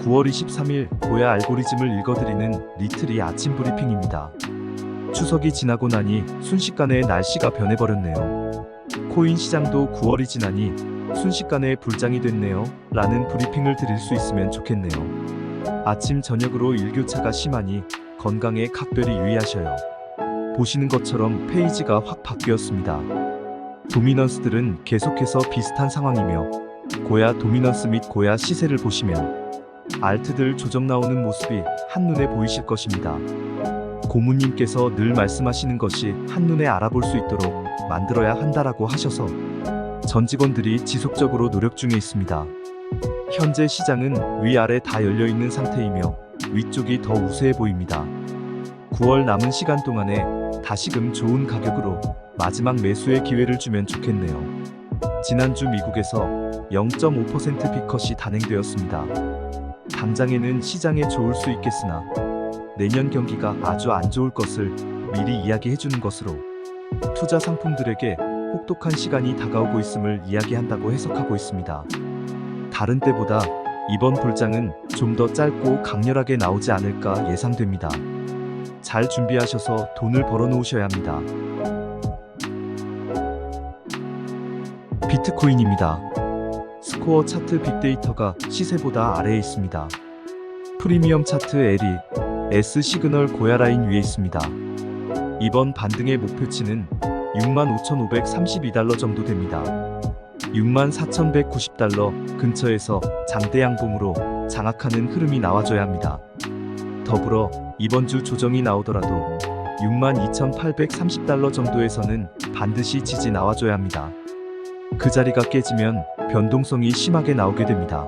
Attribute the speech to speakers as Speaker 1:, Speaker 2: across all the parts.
Speaker 1: 9월 23일 고야 알고리즘을 읽어드리는 리틀이 아침 브리핑입니다. 추석이 지나고 나니 순식간에 날씨가 변해버렸네요. 코인 시장도 9월이 지나니 순식간에 불장이 됐네요. 라는 브리핑을 드릴 수 있으면 좋겠네요. 아침 저녁으로 일교차가 심하니 건강에 각별히 유의하셔요. 보시는 것처럼 페이지가 확 바뀌었습니다. 도미넌스들은 계속해서 비슷한 상황이며 고야 도미넌스 및 고야 시세를 보시면 알트들 조정 나오는 모습이 한눈에 보이실 것입니다. 고모님께서 늘 말씀하시는 것이 한눈에 알아볼 수 있도록 만들어야 한다라고 하셔서 전 직원들이 지속적으로 노력 중에 있습니다. 현재 시장은 위아래 다 열려 있는 상태이며 위쪽이 더 우세해 보입니다. 9월 남은 시간 동안에 다시금 좋은 가격으로 마지막 매수의 기회를 주면 좋겠네요. 지난주 미국에서 0.5% 비컷이 단행되었습니다. 당장에는 시장에 좋을 수 있겠으나 내년 경기가 아주 안 좋을 것을 미리 이야기해 주는 것으로 투자 상품들에게 혹독한 시간이 다가오고 있음을 이야기한다고 해석하고 있습니다. 다른 때보다 이번 불장은 좀 더 짧고 강렬하게 나오지 않을까 예상됩니다. 잘 준비하셔서 돈을 벌어 놓으셔야 합니다. 비트코인입니다. 스코어 차트 빅데이터가 시세보다 아래에 있습니다. 프리미엄 차트 L이 S 시그널 고야 라인 위에 있습니다. 이번 반등의 목표치는 65,532달러 정도 됩니다. 64,190달러 근처에서 장대 양봉으로 장악하는 흐름이 나와줘야 합니다. 더불어 이번 주 조정이 나오더라도 62,830달러 정도에서는 반드시 지지 나와줘야 합니다. 그 자리가 깨지면 변동성이 심하게 나오게 됩니다.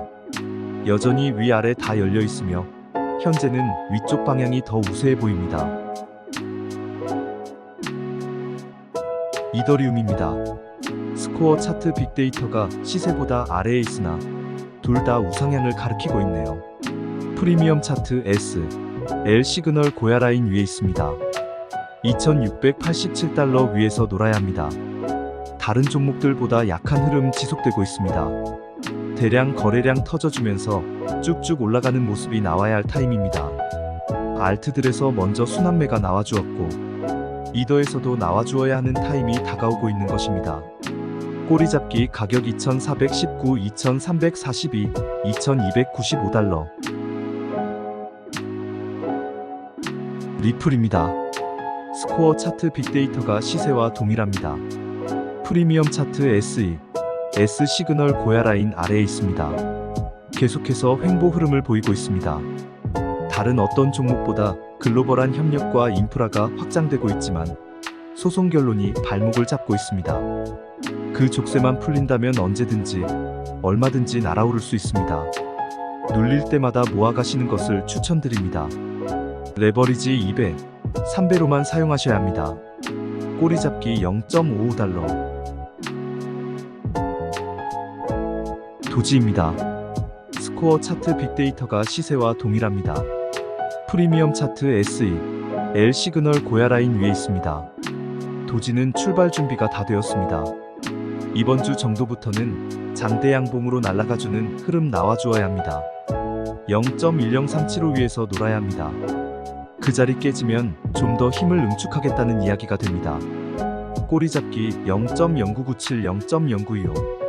Speaker 1: 여전히 위아래 다 열려 있으며 현재는 위쪽 방향이 더 우세해 보입니다. 이더리움입니다. 스코어 차트 빅데이터가 시세보다 아래에 있으나 둘 다 우상향을 가리키고 있네요. 프리미엄 차트 S, L 시그널 고야 라인 위에 있습니다. 2687달러 위에서 놀아야 합니다. 다른 종목들보다 약한 흐름 지속되고 있습니다. 대량 거래량 터져주면서 쭉쭉 올라가는 모습이 나와야 할 타임입니다. 알트들에서 먼저 순환매가 나와주었고 이더에서도 나와주어야 하는 타임이 다가오고 있는 것입니다. 꼬리잡기 가격 2419, 2342, 2295달러 리플입니다. 스코어 차트 빅데이터가 시세와 동일합니다. 프리미엄 차트 SE, S 시그널 고야 라인 아래에 있습니다. 계속해서 횡보 흐름을 보이고 있습니다. 다른 어떤 종목보다 글로벌한 협력과 인프라가 확장되고 있지만 소송 결론이 발목을 잡고 있습니다. 그 족쇄만 풀린다면 언제든지 얼마든지 날아오를 수 있습니다. 눌릴 때마다 모아가시는 것을 추천드립니다. 레버리지 2배, 3배로만 사용하셔야 합니다. 꼬리잡기 0.55달러. 도지입니다. 스코어 차트 빅데이터가 시세와 동일합니다. 프리미엄 차트 SE, L 시그널 고야 라인 위에 있습니다. 도지는 출발 준비가 다 되었습니다. 이번 주 정도부터는 장대 양봉으로 날아가주는 흐름 나와주어야 합니다. 0.1037호 위에서 놀아야 합니다. 그 자리 깨지면 좀 더 힘을 응축하겠다는 이야기가 됩니다. 꼬리 잡기 0.0997, 0.0925.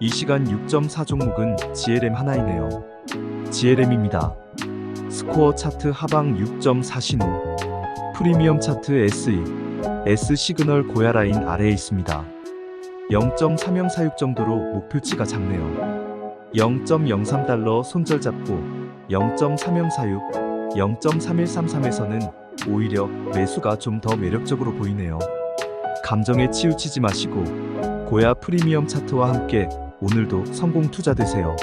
Speaker 1: 이 시간 6.4 종목은 GLM 하나이네요. GLM입니다. 스코어 차트 하방 6.4 신호. 프리미엄 차트 SE. S 시그널 고야 라인 아래에 있습니다. 0.3046 정도로 목표치가 작네요. 0.03달러 손절 잡고 0.3046, 0.3133에서는 오히려 매수가 좀 더 매력적으로 보이네요. 감정에 치우치지 마시고 고야 프리미엄 차트와 함께 오늘도 성공 투자 되세요.